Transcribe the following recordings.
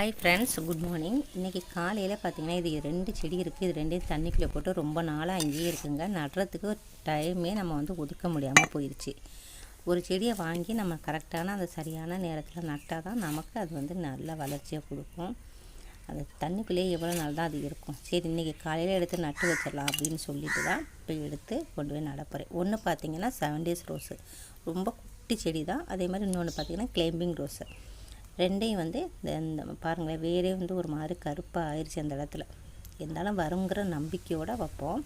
Hi friends good morning இன்றைக்கி காலையில் பார்த்தீங்கன்னா இது ரெண்டு செடி இருக்குது இது ரெண்டையும் தண்ணிக்குள்ளே போட்டு ரொம்ப நாளாக அங்கேயே இருக்குங்க. நடுறதுக்கு டைமே நம்ம வந்து ஒதுக்க முடியாமல் போயிடுச்சு ஒரு செடியை வாங்கி நம்ம கரெக்டான அந்த சரியான நேரத்தில் நட்டால் தான் நமக்கு அது வந்து நல்ல வளர்ச்சியாக கொடுக்கும். அது தண்ணிக்குள்ளேயே எவ்வளோ நாள் தான் அது இருக்கும். சரி இன்றைக்கி காலையில் எடுத்து நட்டு வச்சிடலாம் அப்படின்னு சொல்லிட்டு தான் இப்போ எடுத்து கொண்டு போய் நடப்புறேன் ஒன்று பார்த்தீங்கன்னா செவன் டேஸ் ரோஸு ரொம்ப குட்டி செடி தான் அதே மாதிரி இன்னொன்று பார்த்தீங்கன்னா கிளைம்பிங் ரோஸு ரெண்டையும் வந்து இந்த இந்த பாருங்களேன் வேரே வந்து ஒரு மாதிரி கருப்பாக ஆயிடுச்சு அந்த இடத்துல. இருந்தாலும் வருங்கிற நம்பிக்கையோடு வைப்போம்.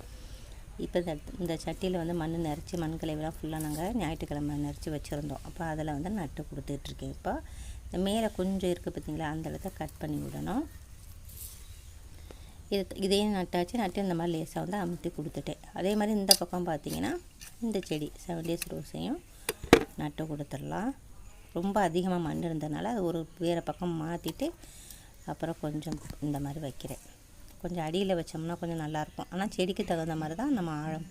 இப்போ இந்த இந்த சட்டியில் வந்து மண் நிறச்சி மண் கலைவெல்லாம் ஃபுல்லாக நாங்கள் ஞாயிற்றுக்கிழமை நிறச்சி வச்சுருந்தோம். அப்போ அதில் வந்து நட்டு கொடுத்துட்ருக்கேன் இப்போ இந்த மேலே கொஞ்சம் இருக்குது பார்த்தீங்களா அந்த இடத்த கட் பண்ணி விடணும். இது இதையும் நட்டாச்சு நட்டு இந்த மாதிரி லேசாக வந்து அமுத்தி கொடுத்துட்டேன். அதே மாதிரி இந்த பக்கம் பார்த்தீங்கன்னா இந்த செடி செவன் டேஸ் ரோஸையும் நட்டு கொடுத்துடலாம். ரொம்ப அதிகமாக மண் இருந்ததுனால அது ஒரு வேறு பக்கம் மாற்றிட்டு அப்புறம் கொஞ்சம் இந்த மாதிரி வைக்கிறேன். கொஞ்சம் அடியில் வச்சோம்னா கொஞ்சம் நல்லாயிருக்கும் ஆனால் செடிக்கு தகுந்த மாதிரி தான் நம்ம ஆழம்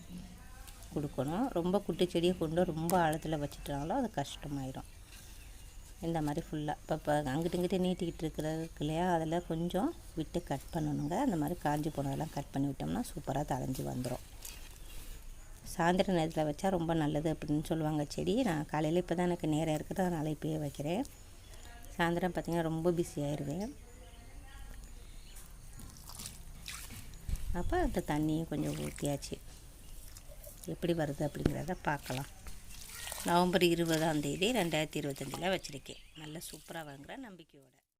கொடுக்கணும். ரொம்ப குட்டி செடியை கொண்டு ரொம்ப ஆழத்தில் வச்சுட்டாலும் அது கஷ்டமாயிடும் இந்த மாதிரி ஃபுல்லாக இப்போ இப்போ அங்கிட்டு இங்கிட்டு நீட்டிக்கிட்டு இருக்கிறதுக்கு இல்லையா? அதில் கொஞ்சம் விட்டு கட் பண்ணணுங்க. அந்த மாதிரி காஞ்சி போனதெல்லாம் கட் பண்ணி விட்டோம்னா சூப்பராக தளைஞ்சி வந்துடும் சாயந்தர நேரத்தில் வச்சா ரொம்ப நல்லது அப்படின்னு சொல்லுவாங்க. செடி நான் காலையில் இப்போ தான் எனக்கு நேரம் இருக்குது அதனால் இப்போயே வைக்கிறேன். சாயந்தரம் பார்த்திங்கன்னா ரொம்ப பிஸி ஆயிடுவேன் அப்போ அந்த தண்ணியும் கொஞ்சம் ஊற்றியாச்சு எப்படி வருது அப்படிங்கிறத பார்க்கலாம். நவம்பர் இருபதாம் தேதி ரெண்டாயிரத்தி இருபத்தஞ்சில் வச்சுருக்கேன். நல்ல சூப்பராக வாங்குகிற நம்பிக்கையோட.